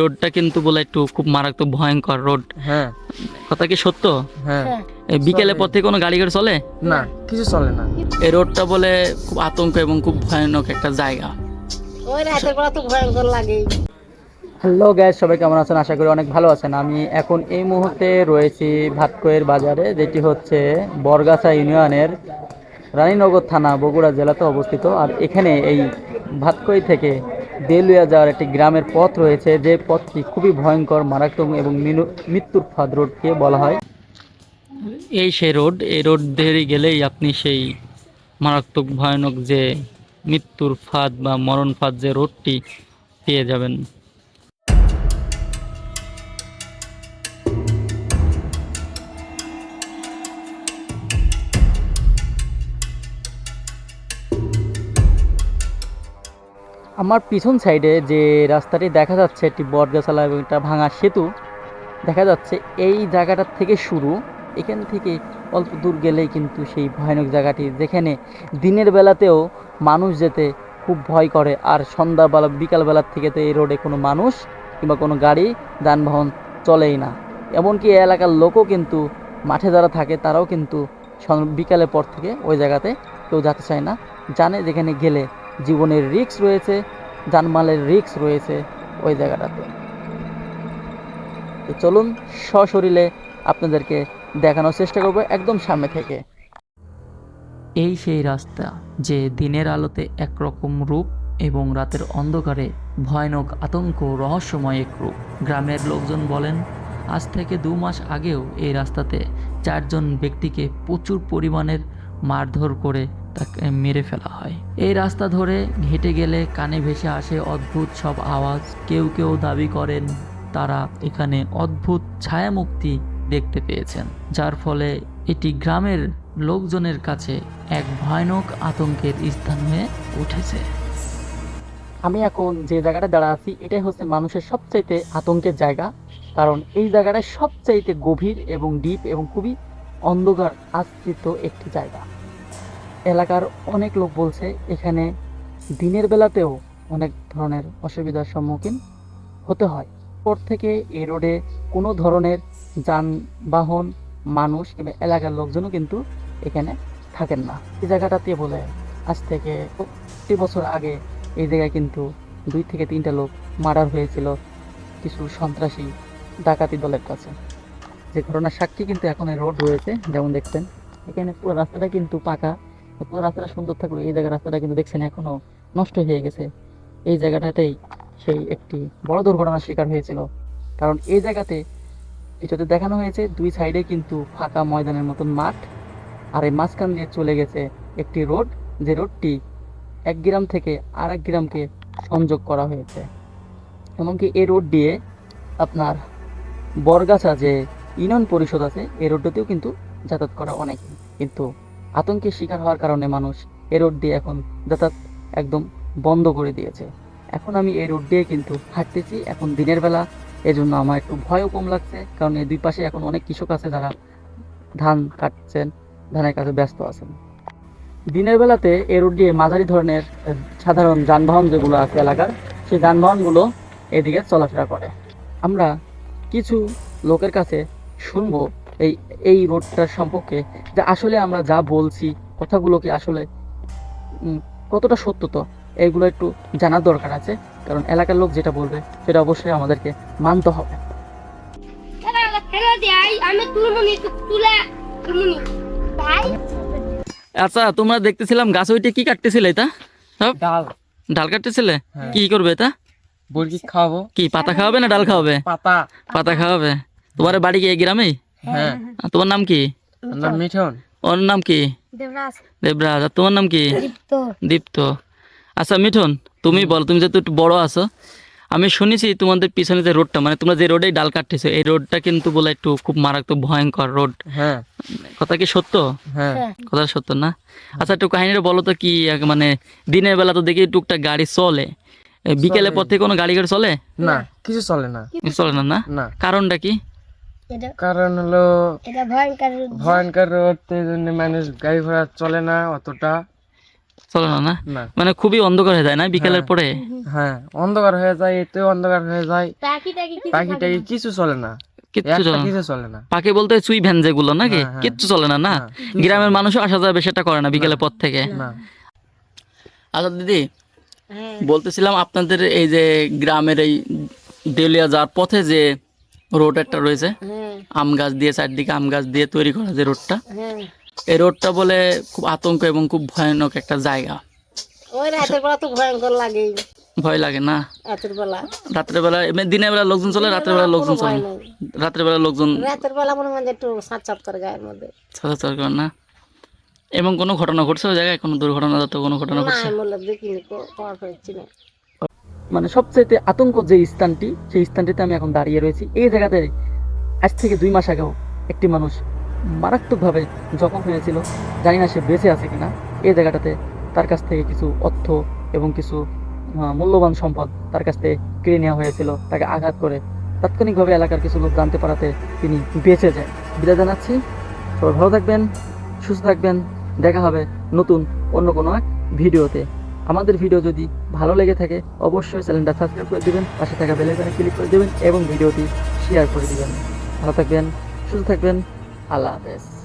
রোডটা কিন্তু বলে একটু খুব মারাত্মক ভয়ঙ্কর রোড হ্যাঁ। কথা কি সত্য? হ্যাঁ। এই বিকেলে। পথে কোনো গাড়ি গাড়ি চলে? না কিছু চলে না। এই রোডটা বলে খুব আতঙ্ক এবং খুব ভয়ানক একটা জায়গা। ওই রাতের বেলা তো ভয়ঙ্কর লাগে। হ্যালো গ্যাস সবাই কেমন আছেন? আশা করি অনেক ভালো আছেন। আমি এখন এই মুহূর্তে রয়েছি ভাতকয়ের বাজারে যেটি হচ্ছে বরগাছা ইউনিয়নের রানীনগর থানা বগুড়া জেলাতে অবস্থিত। আর এখানে এই ভাতকই থেকে দেলুয়া যাওয়ার একটি গ্রামের পথ রয়েছে। যে পথটি খুবই ভয়ঙ্কর, মারাত্মক এবং মৃত্যুর ফাঁদ রোডকে বলা হয়। এই সেই রোড, এই রোড ধরে গেলেই আপনি সেই মারাত্মক, ভয়ানক যে মৃত্যুর ফাঁদ বা মরণ ফাঁদ যে রোডটি পেয়ে যাবেন। আমার পিছন সাইডে যে রাস্তাটি দেখা যাচ্ছে, একটি বটগাছালা এবং একটা ভাঙা সেতু, দেখা যাচ্ছে এই জায়গাটার থেকে শুরু। এখান থেকে অল্প দূর গেলেই কিন্তু সেই ভয়ানক জায়গাটি, যেখানে দিনের বেলাতেও মানুষ যেতে খুব ভয় করে, আর সন্ধ্যাবেলা, বিকালবেলার থেকে তো এই রোডে কোনো মানুষ কিংবা কোনো গাড়ি, যানবাহন চলেই না। এমনকি এলাকার লোকও কিন্তু মাঠে যারা থাকে, তারাও কিন্তু বিকালের পর থেকে ওই জায়গাতে কেউ যেতে চায় না, জানে যেখানে গেলে জীবনের রিস্ক রয়েছে জানমালের রিস্ক রয়েছে ওই জায়গাটাতে। তো চলুন সশরীরে আপনাদেরকে দেখানোর চেষ্টা করব একদম সামনে থেকে। এই সেই রাস্তা যে দিনের আলোতে একরকম রূপ এবং রাতের অন্ধকারে ভয়ানক আতঙ্ক রহস্যময় এক রূপ। গ্রামের লোকজন বলেন, আজ থেকে দু মাস আগেও এই রাস্তাতে চারজন ব্যক্তিকে প্রচুর পরিমাণের মারধর করে তাকে মেরে ফেলা হয়। এই রাস্তা ধরে হেঁটে গেলে কানে ভেসে আসে অদ্ভুত সব আওয়াজ। কেউ কেউ দাবি করেন তারা এখানে অদ্ভুত ছায়ামুক্তি দেখতে পেয়েছেন, যার ফলে এটি গ্রামের লোকজনের কাছে এক ভয়ানক আতঙ্কের স্থান হয়ে উঠেছে। আমি এখন যে জায়গাটা দাঁড়া আছি, এটাই হচ্ছে মানুষের সবচাইতে আতঙ্কের জায়গা। কারণ এই জায়গাটা সবচাইতে গভীর এবং ডিপ এবং খুবই অন্ধকার আশ্রিত একটি জায়গা। এলাকার অনেক লোক বলছে এখানে দিনের বেলাতেও অনেক ধরনের অসুবিধার সম্মুখীন হতে হয়। পর থেকে এই রোডে কোনো ধরনের যানবাহন, মানুষ কিংবা এলাকার লোকজনও কিন্তু এখানে থাকেন না। এই জায়গাটাতে বলে আজ থেকে একটি বছর আগে এই জায়গায় কিন্তু দুই থেকে তিনটা লোক মার্ডার হয়েছিল কিছু সন্ত্রাসী ডাকাতি দলের কাছে। যে ঘটনার সাক্ষী কিন্তু এখন রোড রয়েছে, যেমন দেখছেন। এখানে পুরো রাস্তাটা কিন্তু পাকা। রাস্তাটা সুন্দর থাকল, এই জায়গার রাস্তাটা কিন্তু দেখছেন এখনও নষ্ট হয়ে গেছে। এই জায়গাটাতেই সেই একটি বড় দুর্ঘটনার শিকার হয়েছিল। কারণ এই জায়গাতে এটাতে দেখানো হয়েছে, দুই সাইডে কিন্তু ফাঁকা ময়দানের মতন মাঠ, আর এই মাঝখান দিয়ে চলে গেছে একটি রোড, যে রোডটি এক গ্রাম থেকে আর এক গ্রামকে সংযোগ করা হয়েছে। এমনকি এই রোড দিয়ে আপনার বরগাছা যে ইউনিয়ন পরিষদ আছে, এই রোডটাতেও কিন্তু যাতায়াত করা অনেক। কিন্তু আতঙ্কের শিকার হওয়ার কারণে মানুষ এই রোড দিয়ে এখন যাতায়াত একদম বন্ধ করে দিয়েছে। এখন আমি এই রোড দিয়ে কিন্তু হাঁটতেছি, এখন দিনের বেলা। এজন্য আমার একটু ভয়ও কম লাগছে, কারণ এই দুই পাশে এখন অনেক কৃষক আছে যারা ধান কাটছেন, ধানের কাছে ব্যস্ত আছেন। দিনের বেলাতে এই রোড দিয়ে মাঝারি ধরনের সাধারণ যানবাহন যেগুলো আছে এলাকার, সেই যানবাহনগুলো এদিকে চলাফেরা করে। আমরা কিছু লোকের কাছে শুনব এই এই রোডটার সম্পর্কে যে আসলে আমরা যা বলছি কথাগুলো কি আসলে কতটা সত্য তো? এইগুলো একটু জানার দরকার আছে কারণ এলাকার লোক যেটা বলবে সেটা অবশ্যই আমাদেরকে মানতে হবে। আচ্ছা তোমরা দেখতেছিলাম গাছ ওইটা কি কাটতেছিলে এটা? সব? ডাল। ডাল কাটতেছিলে? হ্যাঁ। কি করবে এটা? মুরগি খাওয়াবো। কি পাতা খাওয়াবে না ডাল খাওয়াবে? পাতা। পাতা খাওয়াবে। তোমার বাড়ি কি এই গ্রামেই? হ্যাঁ। তোমার নাম কি? আমার মিঠুন। ওর নাম কি? দেবরাজ। দেবরাজ। আর তোমার নাম কি? দীপ্ত। দীপ্ত। আচ্ছা মিঠুন তুমি বলো তুমি যেহেতু একটু বড় আছো আমি শুনেছি তোমাদের পিছনে যে রোডটা মানে তোমরা যে রোডেই ডাল কাটতেছো এই রোডটা কিন্তু বলে একটু খুব মারাত্মক ভয়ঙ্কর রোড। হ্যাঁ। কথা কি সত্য? হ্যাঁ। কথা সত্য না? আচ্ছা একটু কাহিনীটা বলো তো কি মানে দিনের বেলা তো দেখি টুকটাক গাড়ি চলে। বিকেলের পর থেকে কোনো গাড়ি গাড়ি চলে? না কিছু চলে না। চলে না না? না। কারণটা কি? কারণ হলো ভয়ঙ্কর রোড জন্য মানুষ গাড়ি ঘোড়া চলে না অতটা। চলে না না? মানে খুবই অন্ধকার হয়ে যায় না বিকেলের হ্যাঁ। পরে? হ্যাঁ অন্ধকার হয়ে যায় এতে অন্ধকার হয়ে যায়। পাখি টাকি কিছু চলে না। কিচ্ছু চলে পাখি বলতে চুই ভ্যান যেগুলো নাকি? হ্যাঁ, হ্যাঁ। কিচ্ছু চলে না না? গ্রামের মানুষও আসা যাবে সেটা করে না বিকেলের পর থেকে। না। আচ্ছা দিদি হ্যাঁ। বলতেছিলাম আপনাদের এই যে গ্রামের এই দেউলিয়া যাওয়ার পথে যে রোড একটা রয়েছে। আম গাছ দিয়ে চারদিকে আম গাছ দিয়ে তৈরি করা যে রোডটা। এই রোডটা বলে খুব আতঙ্ক এবং খুব ভয়ানক একটা জায়গা। রাতের ভয় লাগে না? রাতের বেলা। দিনের বেলা লোকজন চলে রাত্রের বেলা লোকজন চলে। রাত্রের বেলা লোকজন রাতের বেলা মনে হয় একটু সাত সাত করে গায়ের মধ্যে। চলাচল করে না? এবং কোনো ঘটনা ঘটছে ওই জায়গায়? কোনো দুর্ঘটনা তো কোনো ঘটনা ঘটছে? না। মানে সবচেয়ে আতঙ্ক যে স্থানটি, সেই স্থানটিতে আমি এখন দাঁড়িয়ে রয়েছি। এই জায়গাতে আজ থেকে দুই মাস আগেও একটি মানুষ মারাত্মকভাবে জখম হয়েছিল। জানি না সে বেঁচে আছে কিনা। এই জায়গাটাতে তার কাছ থেকে কিছু অর্থ এবং কিছু মূল্যবান সম্পদ তার কাছ থেকে কেড়ে নেওয়া হয়েছিল। তাকে আঘাত করে তাৎক্ষণিকভাবে এলাকার কিছু লোক জানতে পারাতে তিনি বেঁচে যায়। বিদায় জানাচ্ছি। সবাই ভালো থাকবেন, সুস্থ থাকবেন। দেখা হবে নতুন অন্য কোনো এক ভিডিওতে। আমাদের ভিডিও যদি ভালো লেগে থাকে, অবশ্যই চ্যানেলটা সাবস্ক্রাইব করে দেবেন, পাশে থাকা বেল আইকনে ক্লিক করে দেবেন এবং ভিডিওটি শেয়ার করে দেবেন। ভালো থাকবেন, সুস্থ থাকবেন, আল্লাহ হাফেজ।